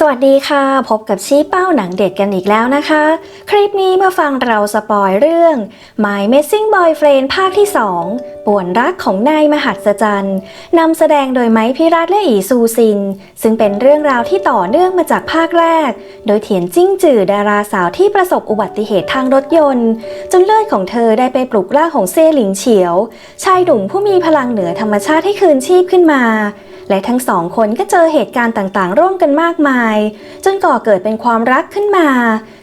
สวัสดีค่ะ พบกับชี้เป้าหนังเด็ดกันอีกแล้วนะคะ คลิปนี้มาฟังเราสปอยเรื่อง My Missing Boyfriend ภาคที่ 2 ป่วนรักของนายมหัศจรรย์นำแสดงโดยไม้พิรัตและอีซูซิน ซึ่งเป็นเรื่องราวที่ต่อเนื่องมาจากภาคแรก โดยเถียนจิ้งจื่อดาราสาวที่ประสบอุบัติเหตุทางรถยนต์ จนเลือดของเธอได้ไปปลุกร่างของเซหลิงเฉียว ชายหนุ่มผู้มีพลังเหนือธรรมชาติให้คืนชีพขึ้นมา และทั้งสองคนก็เจอเหตุการณ์ต่างๆ ร่วมกันมากมาย จนก่อเกิดเป็นความรักขึ้นมา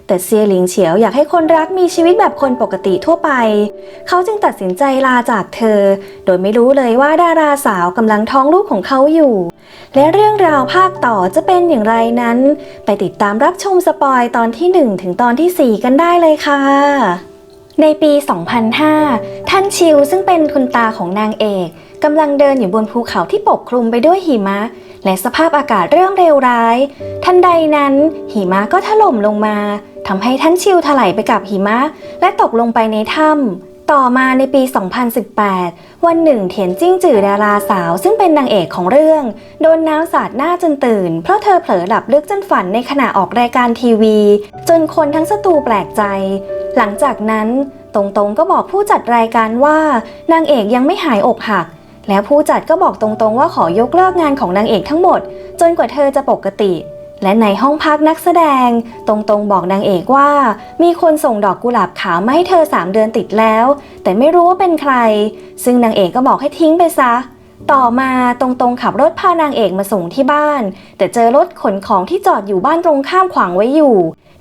แต่เซียหลิงเฉียวอยากให้คนรักมีชีวิตแบบคนปกติทั่วไป เขาจึงตัดสินใจลาจากเธอ โดยไม่รู้เลยว่าดาราสาวกำลังท้องลูกของเขาอยู่ และเรื่องราวภาคต่อจะเป็นอย่างไรนั้น ไปติดตามรับชมสปอยตอนที่ 1 ถึงตอนทีสี่4 กันได้เลยค่ะในปี 2005 ท่านชิวซึ่งเป็นคุณตาของนางเอก กำลังเดินอยู่บนภูเขาที่ปกคลุมไปด้วยหิมะ และสภาพอากาศเริ่มเลวร้าย ทันใดนั้นหิมะก็ถล่มลงมาทำให้ท่านชิวถลายไปกับหิมะ และตกลงไปในถ้ำต่อมาในปี 2018 วันหนึ่งเถียนจิ้งจื่อดาราสาวซึ่งเป็นนางเอกของเรื่อง โดนน้ำสาดหน้าจนตื่น เพราะเธอเผลอหลับลึกจนฝันในขณะออกรายการทีวี จนคนทั้งสตูแปลกใจ หลังจากนั้นตรงๆก็บอกผู้จัดรายการว่านางเอกยังไม่หายอกหัก แล้วผู้จัดก็บอกตรงๆว่าขอยกเลิกงานของนางเอกทั้งหมด จนกว่าเธอจะปกติ และในห้องพักนักแสดง ตรงๆบอกนางเอกว่า มีคนส่งดอกกุหลาบขาวมาให้เธอ 3 เดือนติดแล้ว แต่ไม่รู้ว่าเป็นใคร ซึ่งนางเอกก็บอกให้ทิ้งไปซะต่อมาตรงๆขับรถพานางเอกมาส่งที่บ้าน แต่เจอรถขนของที่จอดอยู่บ้านตรงข้ามขวางไว้อยู่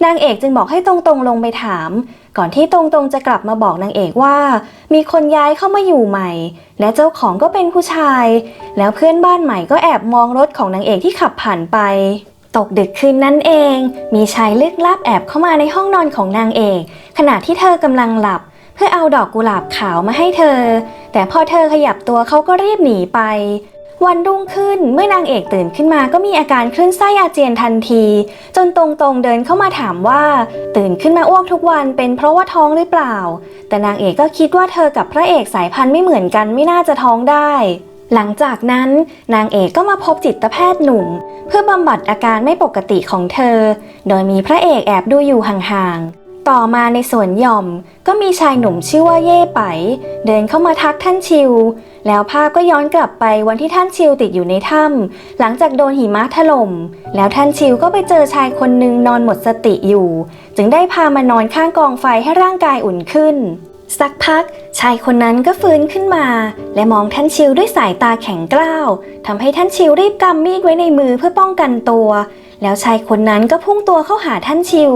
นางเอกจึงบอกให้ตรงๆลงไปถาม ก่อนที่ตรงๆจะกลับมาบอกนางเอกว่า มีคนย้ายเข้ามาอยู่ใหม่ และเจ้าของก็เป็นผู้ชาย แล้วเพื่อนบ้านใหม่ก็แอบมองรถของนางเอกที่ขับผ่านไป ตกดึกคืนนั้นเอง มีชายลึกลับแอบเข้ามาในห้องนอนของนางเอก ขณะที่เธอกำลังหลับ เพื่อเอาดอกกุหลาบขาวมาให้เธอ แต่พอเธอขยับตัวเขาก็รีบหนีไป วันรุ่งขึ้นเมื่อนางเอกตื่นขึ้นมาก็มีอาการคลื่นไส้อาเจียนทันที จนตรงๆเดินเข้ามาถามว่า ตื่นขึ้นมาอ้วกทุกวันเป็นเพราะว่าท้องหรือเปล่า แต่นางเอกก็คิดว่าเธอกับพระเอกสายพันธุ์ไม่เหมือนกันไม่น่าจะท้องได้ หลังจากนั้น นางเอกก็มาพบจิตแพทย์หนุ่ม เพื่อบำบัดอาการไม่ปกติของเธอ โดยมีพระเอกแอบดูอยู่ห่างๆ ต่อมาในสวนหย่อมก็มีชายหนุ่มชื่อว่าเย่ไป เดินเข้ามาทักท่านชิว แล้วภาพก็ย้อนกลับไปวันที่ท่านชิวติดอยู่ในถ้ำหลังจากโดนหิมะถล่มแล้วท่านชิวก็ไปเจอชายคนหนึ่งนอนหมดสติอยู่ จึงได้พามานอนข้างกองไฟให้ร่างกายอุ่นขึ้น สักพัก ชายคนนั้นก็ฟื้นขึ้นมา และมองท่านชิวด้วยสายตาแข็งกร้าวทำให้ท่านชิวรีบกำมีดไว้ในมือเพื่อป้องกันตัวแล้วชายคนนั้นก็พุ่งตัวเข้าหาท่านชิว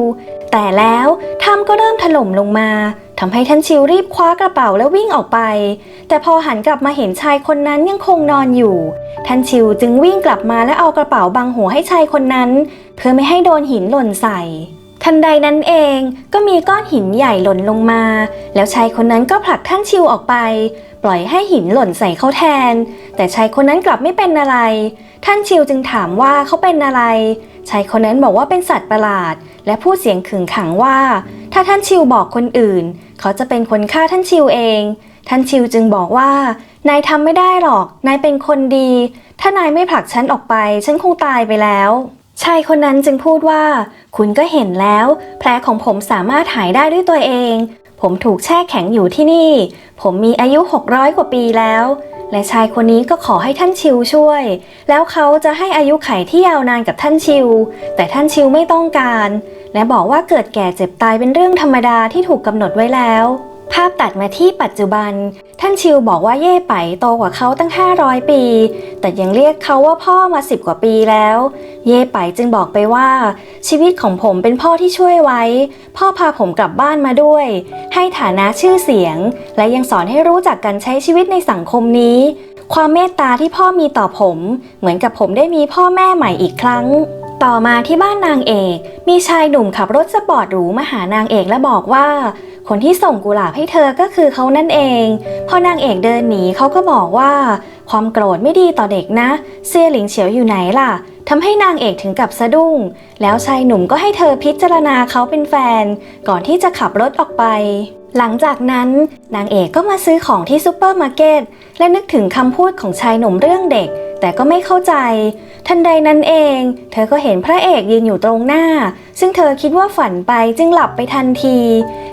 แต่แล้วถ้ำก็เริ่มถล่มลงมาทำให้ท่านชิวรีบคว้ากระเป๋าแล้ววิ่งออกไป แต่พอหันกลับมาเห็นชายคนนั้นยังคงนอนอยู่ ท่านชิวจึงวิ่งกลับมาและเอากระเป๋าบังหัวให้ชายคนนั้น เพื่อไม่ให้โดนหินหล่นใส่ ทันใดนั้นเองก็มีก้อนหินใหญ่หล่นลงมา แล้วชายคนนั้นก็ผลักท่านชิวออกไป ปล่อยให้หินหล่นใส่เขาแทน แต่ชายคนนั้นกลับไม่เป็นอะไร ท่านชิวจึงถามว่าเขาเป็นอะไร ชายคนนั้นบอกว่าเป็นสัตว์ประหลาด และพูดเสียงขึงขังว่า ถ้าท่านชิวบอกคนอื่น เขาจะเป็นคนฆ่าท่านชิวเอง ท่านชิวจึงบอกว่านายทำไม่ได้หรอก นายเป็นคนดี ถ้านายไม่ผลักฉันออกไป ฉันคงตายไปแล้ว ชายคนนั้นจึงพูดว่า คุณก็เห็นแล้ว แผลของผมสามารถหายได้ด้วยตัวเอง ผมถูกแช่แข็งอยู่ที่นี่ ผมมีอายุ 600 กว่าปีแล้ว และชายคนนี้ก็ขอให้ท่านชิวช่วย แล้วเขาจะให้อายุไขที่ยาวนานกับท่านชิว แต่ท่านชิวไม่ต้องการ และบอกว่าเกิดแก่เจ็บตายเป็นเรื่องธรรมดาที่ถูกกำหนดไว้แล้ว ภาพตัดมาที่ปัจจุบัน ท่านชิวบอกว่าเย่ไปโตกว่าเขาตั้ง 500 ปี แต่ยังเรียกเขาว่าพ่อมา 10 กว่าปีแล้ว เย่ไปจึงบอกไปว่า ชีวิตของผมเป็นพ่อที่ช่วยไว้ พ่อพาผมกลับบ้านมาด้วย ให้ฐานะชื่อเสียง และยังสอนให้รู้จักการใช้ชีวิตในสังคมนี้ ความเมตตาที่พ่อมีต่อผม เหมือนกับผมได้มีพ่อแม่ใหม่อีกครั้ง ต่อมาที่บ้านนางเอก มีชายหนุ่มขับรถสปอร์ตหรูมาหานางเอกและบอกว่า คนที่ส่งกุหลาบให้เธอก็คือเขานั่นเอง พอนางเอกเดินหนีเขาก็บอกว่า ความโกรธไม่ดีต่อเด็กนะ เซียหลิงเฉียวอยู่ไหนล่ะทำให้นางเอกถึงกับสะดุ้ง แล้วชายหนุ่มก็ให้เธอพิจารณาเขาเป็นแฟน ก่อนที่จะขับรถออกไป หลังจากนั้นนางเอกก็มาซื้อของที่ซูเปอร์มาร์เก็ตและนึกถึงคำพูดของชายหนุ่มเรื่องเด็ก แต่ก็ไม่เข้าใจ ทันใดนั้นเอง เธอก็เห็นพระเอกยืนอยู่ตรงหน้า ซึ่งเธอคิดว่าฝันไปจึงหลับไปทันที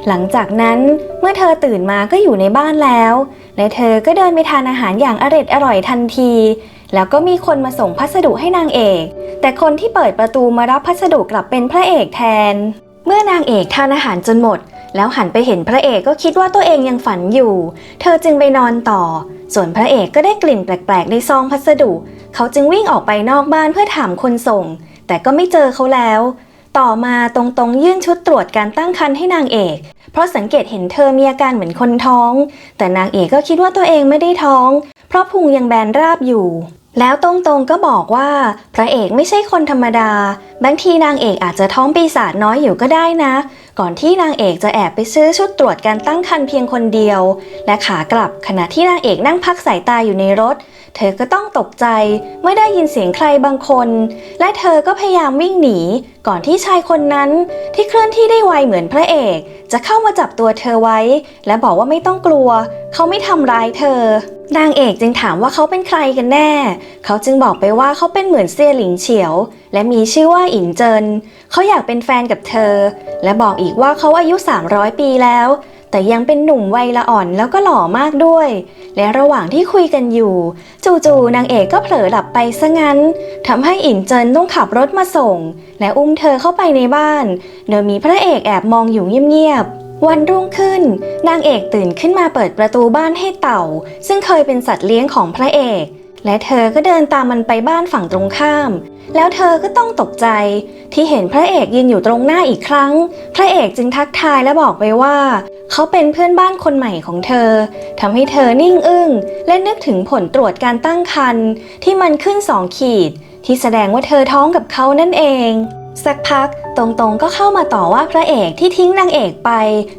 หลังจากนั้นเมื่อเธอตื่นมาก็อยู่ในบ้านแล้ว และเธอก็เดินไปทานอาหารอย่างอร็ดอร่อยทันที แล้วก็มีคนมาส่งพัสดุให้นางเอก แต่คนที่เปิดประตูมารับพัสดุกลับเป็นพระเอกแทน เมื่อนางเอกทานอาหารจนหมด แล้วหันไปเห็นพระเอกก็คิดว่าตัวเองยังฝันอยู่ เธอจึงไปนอนต่อ ส่วนพระเอกก็ได้กลิ่นแปลกๆในซองพัสดุ เขาจึงวิ่งออกไปนอกบ้านเพื่อถามคนส่ง แต่ก็ไม่เจอเขาแล้ว ต่อมาตรงๆยื่นชุดตรวจการตั้งครรภ์ให้นางเอก เพราะสังเกตเห็นเธอมีอาการเหมือนคนท้อง แต่นางเอกก็คิดว่าตัวเองไม่ได้ท้อง เพราะพุงยังแบนราบอยู่ แล้วตรงๆก็บอกว่า พระเอกไม่ใช่คนธรรมดา บางทีนางเอกอาจจะท้องปีศาจน้อยอยู่ก็ได้นะ ก่อนที่นางเอกจะแอบไปซื้อชุดตรวจการตั้งครรภ์เพียงคนเดียว และขากลับขณะที่นางเอกนั่งพักสายตาอยู่ในรถ เธอก็ต้องตกใจเมื่อได้ยินเสียงใครบางคน และเธอก็พยายามวิ่งหนี ก่อนที่ชายคนนั้นที่เคลื่อนที่ได้ไวเหมือนพระเอก จะเข้ามาจับตัวเธอไว้ และบอกว่าไม่ต้องกลัว เขาไม่ทำร้ายเธอนางเอกจึงถามว่าเขาเป็นใครกันแน่ เขาจึงบอกไปว่าเขาเป็นเหมือนเซียหลิงเฉียว และมีชื่อว่าอินเจิน เขาอยากเป็นแฟนกับเธอ และบอกอีกว่าเขาอายุ 300 ปีแล้ว แต่ยังเป็นหนุ่มวัยละอ่อนแล้วก็หล่อมากด้วย และระหว่างที่คุยกันอยู่ จู่ๆนางเอกก็เผลอหลับไปซะงั้นทำให้อินเจินต้องขับรถมาส่ง และอุ้มเธอเข้าไปในบ้าน โดยมีพระเอกแอบมองอยู่เงียบๆวันรุ่งขึ้น นางเอกตื่นขึ้นมาเปิดประตูบ้านให้เต่า ซึ่งเคยเป็นสัตว์เลี้ยงของพระเอก และเธอก็เดินตามมันไปบ้านฝั่งตรงข้าม แล้วเธอก็ต้องตกใจ ที่เห็นพระเอกยืนอยู่ตรงหน้าอีกครั้ง พระเอกจึงทักทายและบอกไปว่า เขาเป็นเพื่อนบ้านคนใหม่ของเธอทำให้เธอนิ่งอึ้ง และนึกถึงผลตรวจการตั้งครรภ์ที่มันขึ้นสองขีด ที่แสดงว่าเธอท้องกับเขานั่นเองสักพักตรงๆก็เข้ามาต่อว่าพระเอกที่ทิ้งนางเอกไป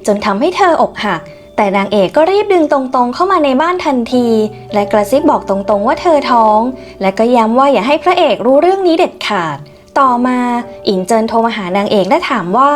จนทำให้เธออกหัก แต่นางเอกก็รีบดึงตรงๆเข้ามาในบ้านทันที และกระซิบบอกตรงๆว่าเธอท้อง และก็ย้ำว่าอย่าให้พระเอกรู้เรื่องนี้เด็ดขาด ต่อมาอินเจินโทรมาหานางเอกและถามว่า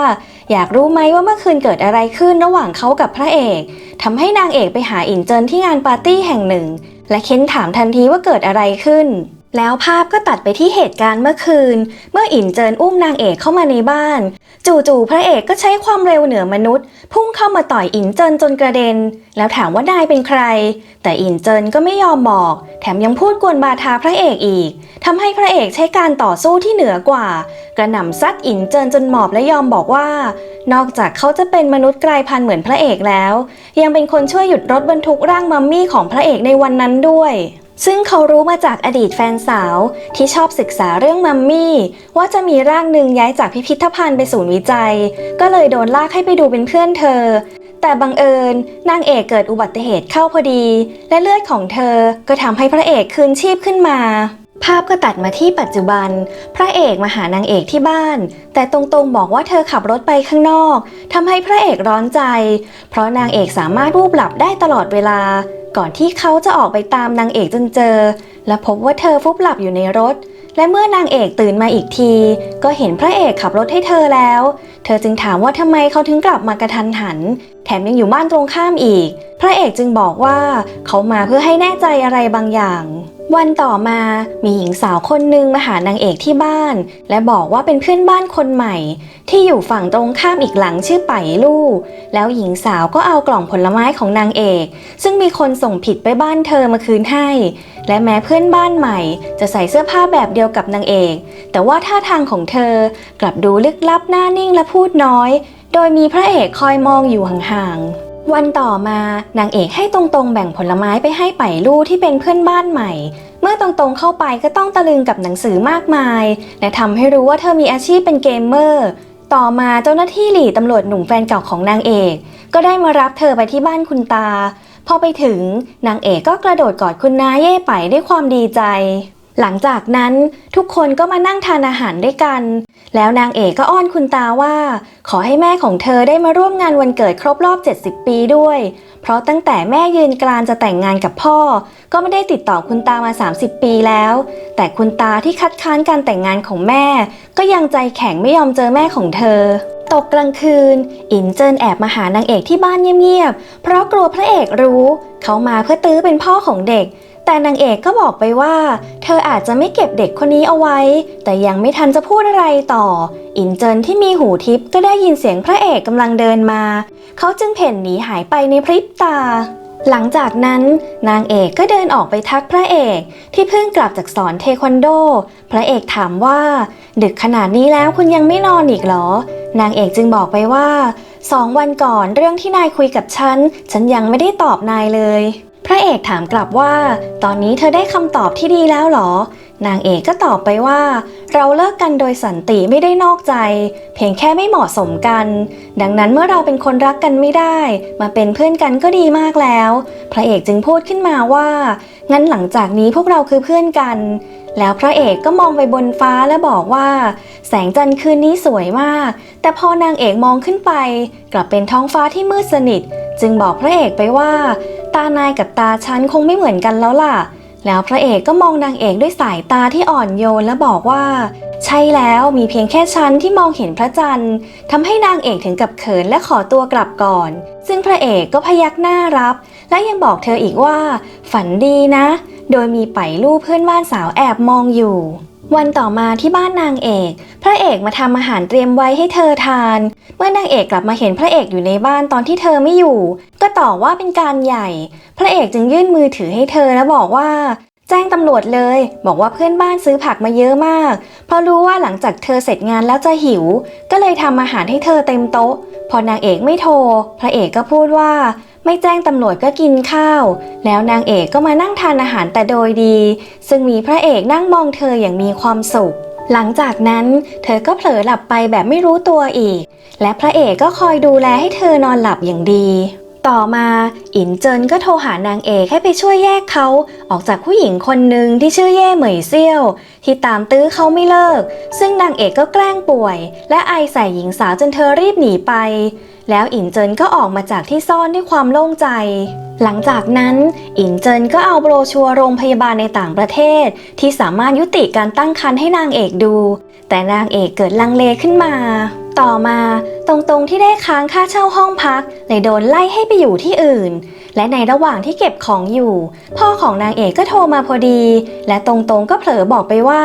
อยากรู้ไหมว่าเมื่อคืนเกิดอะไรขึ้นระหว่างเขากับพระเอกทำให้นางเอกไปหาอินเจินที่งานปาร์ตี้แห่งหนึ่ง และเค้นถามทันทีว่าเกิดอะไรขึ้น แล้วภาพก็ตัดไปที่เหตุการณ์เมื่อคืน เมื่ออินเจินอุ้มนางเอกเข้ามาในบ้าน จู่ๆพระเอกก็ใช้ความเร็วเหนือมนุษย์ พุ่งเข้ามาต่อยอินเจินจนกระเด็น แล้วถามว่านายเป็นใคร แต่อินเจินก็ไม่ยอมบอก แถมยังพูดกวนบาทาพระเอกอีกทำให้พระเอกใช้การต่อสู้ที่เหนือกว่า กระหน่ำซัดอินเจินจนหมอบและยอมบอกว่า นอกจากเขาจะเป็นมนุษย์กลายพันธุ์เหมือนพระเอกแล้ว ยังเป็นคนช่วยหยุดรถบรรทุกร่างมัมมี่ของพระเอกในวันนั้นด้วย ซึ่งเขารู้มาจากอดีตแฟนสาวที่ชอบศึกษาเรื่องมัมมี่ ว่าจะมีร่างหนึ่งย้ายจากพิพิธภัณฑ์ไปศูนย์วิจัย ก็เลยโดนลากให้ไปดูเป็นเพื่อนเธอ แต่บังเอิญนางเอกเกิดอุบัติเหตุเข้าพอดี และเลือดของเธอก็ทำให้พระเอกคืนชีพขึ้นมา ภาพก็ตัดมาที่ปัจจุบัน พระเอกมาหานางเอกที่บ้าน แต่ตรงๆบอกว่าเธอขับรถไปข้างนอกทำให้พระเอกร้อนใจ เพราะนางเอกสามารถรูปหลับได้ตลอดเวลา ก่อนที่เขาจะออกไปตามนางเอกจนเจอ และพบว่าเธอฟุบหลับอยู่ในรถ และเมื่อนางเอกตื่นมาอีกที ก็เห็นพระเอกขับรถให้เธอแล้ว เธอจึงถามว่าทำไมเขาถึงกลับมากระทันหัน แถมยังอยู่บ้านตรงข้ามอีก พระเอกจึงบอกว่าเขามาเพื่อให้แน่ใจอะไรบางอย่าง วันต่อมามีหญิงสาวคนหนึ่งมาหานางเอกที่บ้าน และบอกว่าเป็นเพื่อนบ้านคนใหม่ ที่อยู่ฝั่งตรงข้ามอีกหลังชื่อไปลู่ แล้วหญิงสาวก็เอากล่องผลไม้ของนางเอก ซึ่งมีคนส่งผิดไปบ้านเธอมาคืนให้ และแม้เพื่อนบ้านใหม่ จะใส่เสื้อผ้าแบบเดียวกับนางเอก แต่ว่าท่าทางของเธอกลับดูลึกลับหน้านิ่งและพูดน้อย โดยมีพระเอกคอยมองอยู่ห่างๆ วันต่อมานางเอกให้ตรงๆแบ่งผลไม้ไปให้ไปลู่ที่เป็นเพื่อนบ้านใหม่ เมื่อตรงๆเข้าไปก็ต้องตะลึงกับหนังสือมากมาย และทำให้รู้ว่าเธอมีอาชีพเป็นเกมเมอร์ ต่อมาเจ้าหน้าที่หลี่ตำรวจหนุ่มแฟนเก่าของนางเอก ก็ได้มารับเธอไปที่บ้านคุณตา พอไปถึงนางเอกก็กระโดดกอดคุณน้าเย่ไปด้วยความดีใจ หลังจากนั้นทุกคนก็มานั่งทานอาหารด้วยกัน แล้วนางเอกก็อ้อนคุณตาว่า ขอให้แม่ของเธอได้มาร่วมงานวันเกิดครบรอบ 70 ปีด้วย เพราะตั้งแต่แม่ยืนกรานจะแต่งงานกับพ่อ ก็ไม่ได้ติดต่อคุณตามา 30 ปีแล้ว แต่คุณตาที่คัดค้านการแต่งงานของแม่ ก็ยังใจแข็งไม่ยอมเจอแม่ของเธอตกกลางคืน อินเจินแอบมาหานางเอกที่บ้านเงียบๆ เพราะกลัวพระเอกรู้ เขามาเพื่อตื้อเป็นพ่อของเด็ก แต่นางเอกก็บอกไปว่า เธออาจจะไม่เก็บเด็กคนนี้เอาไว้ แต่ยังไม่ทันจะพูดอะไรต่อ อินเจินที่มีหูทิพย์ก็ได้ยินเสียงพระเอกกำลังเดินมา เขาจึงเพ่นหนีหายไปในพริบตา หลังจากนั้น นางเอกก็เดินออกไปทักพระเอก ที่เพิ่งกลับจากสอนเทควันโด พระเอกถามว่า ดึกขนาดนี้แล้วคุณยังไม่นอนอีกเหรอ นางเอกจึงบอกไปว่าสองวันก่อนเรื่องที่นายคุยกับฉัน ฉันยังไม่ได้ตอบนายเลย พระเอกถามกลับว่า ตอนนี้เธอได้คำตอบที่ดีแล้วหรอ นางเอกก็ตอบไปว่า เราเลิกกันโดยสันติไม่ได้นอกใจ เพียงแค่ไม่เหมาะสมกัน ดังนั้นเมื่อเราเป็นคนรักกันไม่ได้ มาเป็นเพื่อนกันก็ดีมากแล้ว พระเอกจึงพูดขึ้นมาว่า งั้นหลังจากนี้พวกเราคือเพื่อนกัน แล้วพระเอกก็มองไปบนฟ้าและบอกว่า แสงจันทร์คืนนี้สวยมาก แต่พอนางเอกมองขึ้นไป กลับเป็นท้องฟ้าที่มืดสนิท จึงบอกพระเอกไปว่า ตานายกับตาฉันคงไม่เหมือนกันแล้วล่ะ แล้วพระเอกก็มองนางเอกด้วยสายตาที่อ่อนโยนและบอกว่า ใช่แล้วมีเพียงแค่ฉันที่มองเห็นพระจันทร์ทำให้นางเอกถึงกับเขินและขอตัวกลับก่อน ซึ่งพระเอกก็พยักหน้ารับ และยังบอกเธออีกว่า ฝันดีนะ โดยมีไปลูกเพื่อนบ้านสาวแอบมองอยู่ วันต่อมาที่บ้านนางเอก พระเอกมาทำอาหารเตรียมไว้ให้เธอทาน เมื่อนางเอกกลับมาเห็นพระเอกอยู่ในบ้านตอนที่เธอไม่อยู่ ก็ต่อว่าเป็นการใหญ่ พระเอกจึงยื่นมือถือให้เธอแล้วบอกว่าแจ้งตำรวจเลย บอกว่าเพื่อนบ้านซื้อผักมาเยอะมาก เพราะรู้ว่าหลังจากเธอเสร็จงานแล้วจะหิว ก็เลยทำอาหารให้เธอเต็มโต๊ะ พอนางเอกไม่โทร พระเอกก็พูดว่า ไม่แจ้งตำรวจก็กินข้าว แล้วนางเอกก็มานั่งทานอาหารแต่โดยดี ซึ่งมีพระเอกนั่งมองเธออย่างมีความสุข หลังจากนั้น เธอก็เผลอหลับไปแบบไม่รู้ตัวอีก และพระเอกก็คอยดูแลให้เธอนอนหลับอย่างดี ต่อมาอินเจินก็โทรหานางเอกให้ไปช่วยแยกเขาออกจากผู้หญิงคนหนึ่งที่ชื่อเย่เหมยเซี่ยว ที่ตามตื้อเขาไม่เลิก ซึ่งนางเอกก็แกล้งป่วย และไอใส่หญิงสาวจนเธอรีบหนีไป แล้วอินเจินก็ออกมาจากที่ซ่อนด้วยความโล่งใจ หลังจากนั้นอินเจินก็เอาโบรชัวร์โรงพยาบาลในต่างประเทศ ที่สามารถยุติการตั้งครรภ์ให้นางเอกดู แต่นางเอกเกิดลังเลขึ้นมา ต่อมาตรงๆที่ได้ค้างค่าเช่าห้องพักเลยโดนไล่ให้ไปอยู่ที่อื่น และในระหว่างที่เก็บของอยู่ พ่อของนางเอกก็โทรมาพอดี และตรงๆก็เผลอบอกไปว่า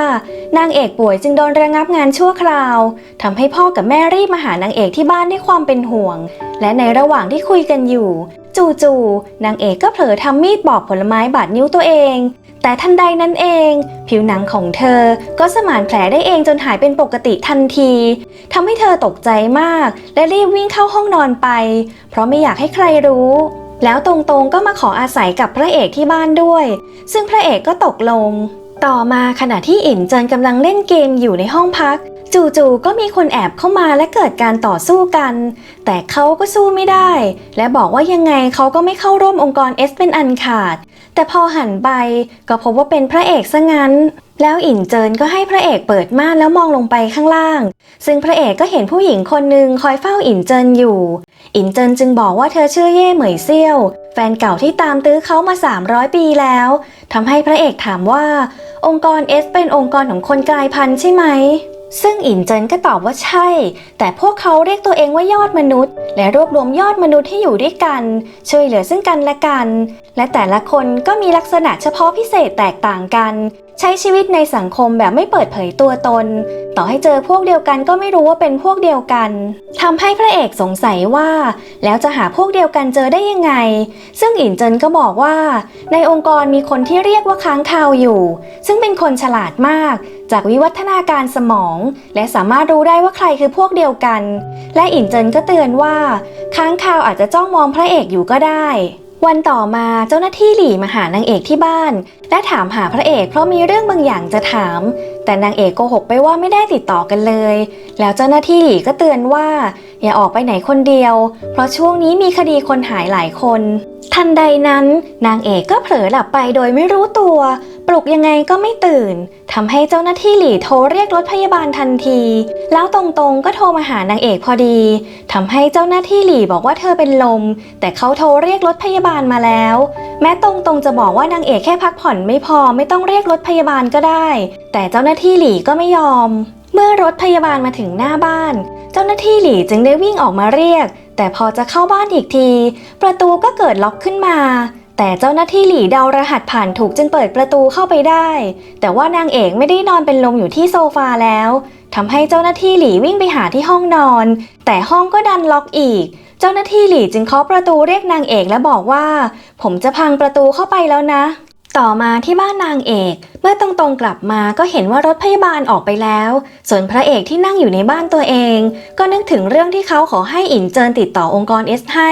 นางเอกป่วยจึงโดนระงับงานชั่วคราวทำให้พ่อกับแม่รีบมาหานางเอกที่บ้านด้วยความเป็นห่วง และในระหว่างที่คุยกันอยู่ จู่ๆนางเอกก็เผลอทำมีดปอกผลไม้บาดนิ้วตัวเองแต่ทันใดนั้นเอง ผิวหนังของเธอก็สมานแผลได้เองจนหายเป็นปกติทันที ทำให้เธอตกใจมาก และรีบวิ่งเข้าห้องนอนไป เพราะไม่อยากให้ใครรู้ แล้วตรงๆก็มาขออาศัยกับพระเอกที่บ้านด้วย ซึ่งพระเอกก็ตกลง ต่อมาขณะที่อินเจินกำลังเล่นเกมอยู่ในห้องพัก จู่ๆก็มีคนแอบเข้ามาและเกิดการต่อสู้กัน แต่เขาก็สู้ไม่ได้ และบอกว่ายังไงเขาก็ไม่เข้าร่วมองค์กรเอสเป็นอันขาด แต่พอหันไปก็พบว่าเป็นพระเอกซะงั้นแล้วอินเจินก็ให้พระเอกเปิดม่านแล้วมองลงไปข้างล่าง ซึ่งพระเอกก็เห็นผู้หญิงคนหนึ่งคอยเฝ้าอินเจินอยู่ อินเจินจึงบอกว่าเธอชื่อเย่เหมยเซี่ยว แฟนเก่าที่ตามตื้อเขามา 300 ปีแล้วทำให้พระเอกถามว่า องค์กรเอสเป็นองค์กรของคนกลายพันธุ์ใช่ไหม ซึ่งอินเจินก็ตอบว่าใช่ แต่พวกเขาเรียกตัวเองว่ายอดมนุษย์ และรวบรวมยอดมนุษย์ให้อยู่ด้วยกัน ช่วยเหลือซึ่งกันและกัน และแต่ละคนก็มีลักษณะเฉพาะพิเศษแตกต่างกัน ใช้ชีวิตในสังคมแบบไม่เปิดเผยตัวตน ต่อให้เจอพวกเดียวกันก็ไม่รู้ว่าเป็นพวกเดียวกันทำให้พระเอกสงสัยว่า แล้วจะหาพวกเดียวกันเจอได้ยังไง ซึ่งอินเจินก็บอกว่า ในองค์กรมีคนที่เรียกว่าค้างคาวอยู่ ซึ่งเป็นคนฉลาดมาก จากวิวัฒนาการสมอง และสามารถรู้ได้ว่าใครคือพวกเดียวกัน และอินเจินก็เตือนว่า ค้างคาวอาจจะจ้องมองพระเอกอยู่ก็ได้ วันต่อมาเจ้าหน้าที่หลี่มาหานางเอกที่บ้าน และถามหาพระเอกเพราะมีเรื่องบางอย่างจะถาม แต่นางเอกโกหกไปว่าไม่ได้ติดต่อกันเลย แล้วเจ้าหน้าที่หลี่ก็เตือนว่า อย่าออกไปไหนคนเดียว เพราะช่วงนี้มีคดีคนหายหลายคน ทันใดนั้น นางเอกก็เผลอหลับไปโดยไม่รู้ตัว ปลุกยังไงก็ไม่ตื่นทำให้เจ้าหน้าที่หลี่โทรเรียกรถพยาบาลทันที แล้วตรงๆก็โทรมาหานางเอกพอดีทำให้เจ้าหน้าที่หลี่บอกว่าเธอเป็นลม แต่เขาโทรเรียกรถพยาบาลมาแล้ว แม้ตรงๆจะบอกว่านางเอกแค่พักผ่อนไม่พอไม่ต้องเรียกรถพยาบาลก็ได้ แต่เจ้าหน้าที่หลี่ก็ไม่ยอม เมื่อรถพยาบาลมาถึงหน้าบ้าน เจ้าหน้าที่หลี่จึงได้วิ่งออกมาเรียก แต่พอจะเข้าบ้านอีกที ประตูก็เกิดล็อกขึ้นมา แต่เจ้าหน้าที่หลี่เดารหัสผ่านถูกจึงเปิดประตูเข้าไปได้ แต่ว่านางเอกไม่ได้นอนเป็นลมอยู่ที่โซฟาแล้วทำให้เจ้าหน้าที่หลี่วิ่งไปหาที่ห้องนอน แต่ห้องก็ดันล็อกอีก เจ้าหน้าที่หลี่จึงเคาะประตูเรียกนางเอกและบอกว่า ผมจะพังประตูเข้าไปแล้วนะ ต่อมาที่บ้านนางเอก เมื่อตรงๆกลับมาก็เห็นว่ารถพยาบาลออกไปแล้ว ส่วนพระเอกที่นั่งอยู่ในบ้านตัวเอง ก็นึกถึงเรื่องที่เขาขอให้อินเจินติดต่อองค์กรเอสให้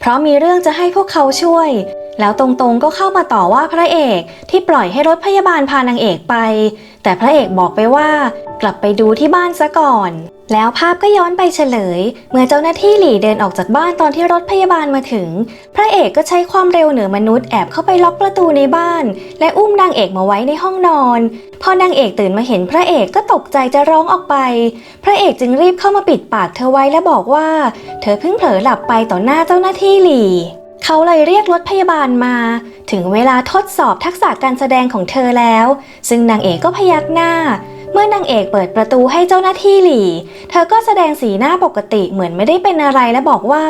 เพราะมีเรื่องจะให้พวกเขาช่วย แล้วตรงๆก็เข้ามาต่อว่าพระเอกที่ปล่อยให้รถพยาบาลพานางเอกไป แต่พระเอกบอกไปว่ากลับไปดูที่บ้านซะก่อน แล้วภาพก็ย้อนไปเฉลย เมื่อเจ้าหน้าที่หลี่เดินออกจากบ้านตอนที่รถพยาบาลมาถึง พระเอกก็ใช้ความเร็วเหนือมนุษย์แอบเข้าไปล็อกประตูในบ้าน และอุ้มนางเอกมาไว้ในห้องนอน พอนางเอกตื่นมาเห็นพระเอกก็ตกใจจะร้องออกไป พระเอกจึงรีบเข้ามาปิดปากเธอไว้และบอกว่า เธอเพิ่งเผลอหลับไปต่อหน้าเจ้าหน้าที่หลี่ เขาเลยเรียกรถพยาบาลมา ถึงเวลาทดสอบทักษะการแสดงของเธอแล้ว ซึ่งนางเอกก็พยักหน้า เมื่อนางเอกเปิดประตูให้เจ้าหน้าที่หลี่เธอก็แสดงสีหน้าปกติเหมือนไม่ได้เป็นอะไรและบอกว่า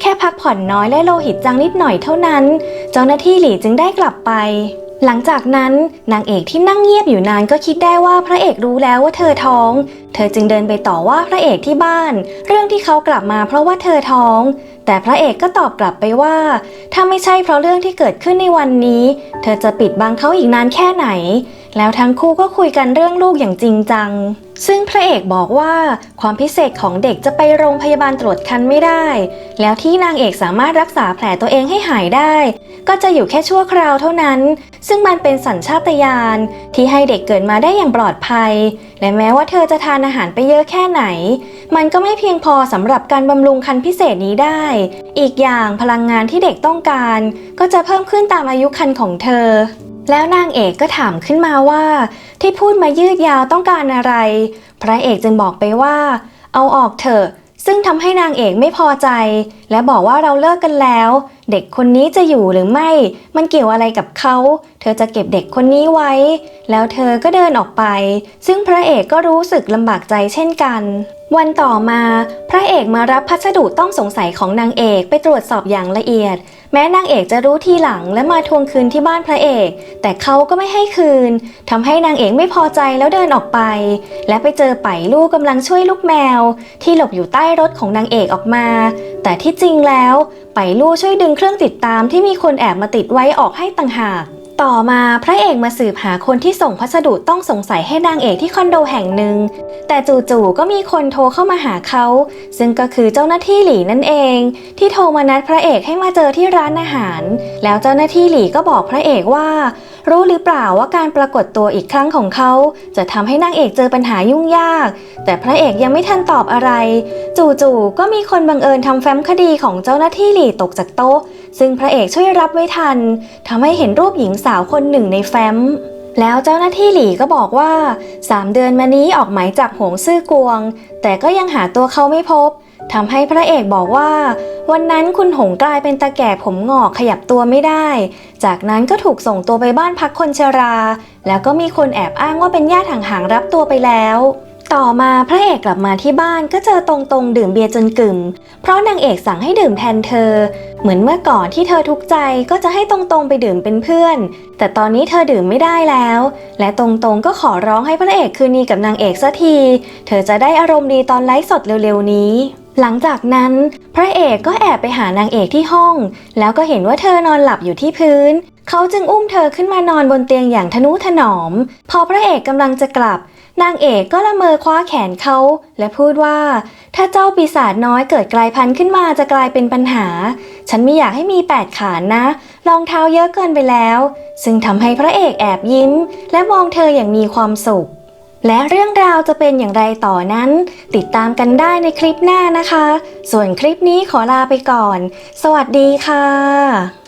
แค่พักผ่อนน้อยและโลหิตจางนิดหน่อยเท่านั้น เจ้าหน้าที่หลี่จึงได้กลับไปหลังจากนั้นนางเอกที่นั่งเงียบอยู่นานก็คิดได้ว่าพระเอกรู้แล้วว่าเธอท้อง เธอจึงเดินไปต่อว่าพระเอกที่บ้าน เรื่องที่เขากลับมาเพราะว่าเธอท้อง แต่พระเอกก็ตอบกลับไปว่า ถ้าไม่ใช่เพราะเรื่องที่เกิดขึ้นในวันนี้ เธอจะปิดบังเขาอีกนานแค่ไหน แล้วทั้งคู่ก็คุยกันเรื่องลูกอย่างจริงจัง ซึ่งพระเอกบอกว่าความพิเศษของเด็กจะไปโรงพยาบาลตรวจคันไม่ได้ แล้วที่นางเอกสามารถรักษาแผลตัวเองให้หายได้ ก็จะอยู่แค่ชั่วคราวเท่านั้น ซึ่งมันเป็นสัญชาตญาณที่ให้เด็กเกิดมาได้อย่างปลอดภัย และแม้ว่าเธอจะทานอาหารไปเยอะแค่ไหน มันก็ไม่เพียงพอสำหรับการบำรุงคันพิเศษนี้ได้ อีกอย่างพลังงานที่เด็กต้องการ ก็จะเพิ่มขึ้นตามอายุคันของเธอ แล้วนางเอกก็ถามขึ้นมาว่า ที่พูดมายืดยาวต้องการอะไร พระเอกจึงบอกไปว่า เอาออกเถอะ ซึ่งทำให้นางเอกไม่พอใจ และบอกว่าเราเลิกกันแล้ว เด็กคนนี้จะอยู่หรือไม่ มันเกี่ยวอะไรกับเขา เธอจะเก็บเด็กคนนี้ไว้ แล้วเธอก็เดินออกไป ซึ่งพระเอกก็รู้สึกลำบากใจเช่นกันวันต่อมา พระเอกมารับพัสดุต้องสงสัยของนางเอกไปตรวจสอบอย่างละเอียด แม้นางเอกจะรู้ทีหลังและมาทวงคืนที่บ้านพระเอก แต่เขาก็ไม่ให้คืนทำให้นางเอกไม่พอใจแล้วเดินออกไป และไปเจอไปลูกกำลังช่วยลูกแมว ที่หลบอยู่ใต้รถของนางเอกออกมา แต่ที่จริงแล้ว ไปลูช่วยดึงเครื่องติดตามที่มีคนแอบมาติดไว้ออกให้ต่างหาก ต่อมาพระเอกมาสืบหาคนที่ส่งพัสดุต้องสงสัยให้นางเอกที่คอนโดแห่งหนึ่ง แต่จู่ๆก็มีคนโทรเข้ามาหาเขา ซึ่งก็คือเจ้าหน้าที่หลีนั่นเอง ที่โทรมานัดพระเอกให้มาเจอที่ร้านอาหาร แล้วเจ้าหน้าที่หลีก็บอกพระเอกว่า รู้หรือเปล่าว่าการปรากฏตัวอีกครั้งของเขา จะทำให้นางเอกเจอปัญหายุ่งยาก แต่พระเอกยังไม่ทันตอบอะไร จู่ๆก็มีคนบังเอิญทำแฟ้มคดีของเจ้าหน้าที่หลีตกจากโต๊ะ ซึ่งพระเอกช่วยรับไว้ทันทำให้เห็นรูปหญิงสาวคนหนึ่งในแฟ้มแล้วเจ้าหน้าที่หลีก็บอกว่า 3 เดือนมานี้ออกหมายจับหงซื่อกวง แต่ก็ยังหาตัวเขาไม่พบ ทำให้พระเอกบอกว่า วันนั้นคุณหงกลายเป็นตาแก่ผมงอกขยับตัวไม่ได้ จากนั้นก็ถูกส่งตัวไปบ้านพักคนชรา แล้วก็มีคนแอบอ้างว่าเป็นญาติห่างๆรับตัวไปแล้ว ต่อมาพระเอกกลับมาที่บ้านก็เจอตรงๆ ดื่มเบียร์จนกึ่ม เพราะนางเอกสั่งให้ดื่มแทนเธอ เหมือนเมื่อก่อนที่เธอทุกข์ใจก็จะให้ตรงๆไปดื่มเป็นเพื่อน แต่ตอนนี้เธอดื่มไม่ได้แล้ว และตรงๆก็ขอร้องให้พระเอกคืนดีกับนางเอกสักที เธอจะได้อารมณ์ดีตอนไลฟ์สดเร็วๆนี้ หลังจากนั้น พระเอกก็แอบไปหานางเอกที่ห้อง แล้วก็เห็นว่าเธอนอนหลับอยู่ที่พื้น เขาจึงอุ้มเธอขึ้นมานอนบนเตียงอย่างทนุถนอม พอพระเอกกำลังจะกลับ นางเอกก็ละเมอคว้าแขนเขา และพูดว่า ถ้าเจ้าปีศาจน้อยเกิดกลายพันธุ์ขึ้นมาจะกลายเป็นปัญหา ฉันไม่อยากให้มีแปดขานะรองเท้าเยอะเกินไปแล้ว ซึ่งทำให้พระเอกแอบยิ้ม และมองเธออย่างมีความสุข และเรื่องราวจะเป็นอย่างไรต่อนั้น ติดตามกันได้ในคลิปหน้านะคะ ส่วนคลิปนี้ขอลาไปก่อน สวัสดีค่ะ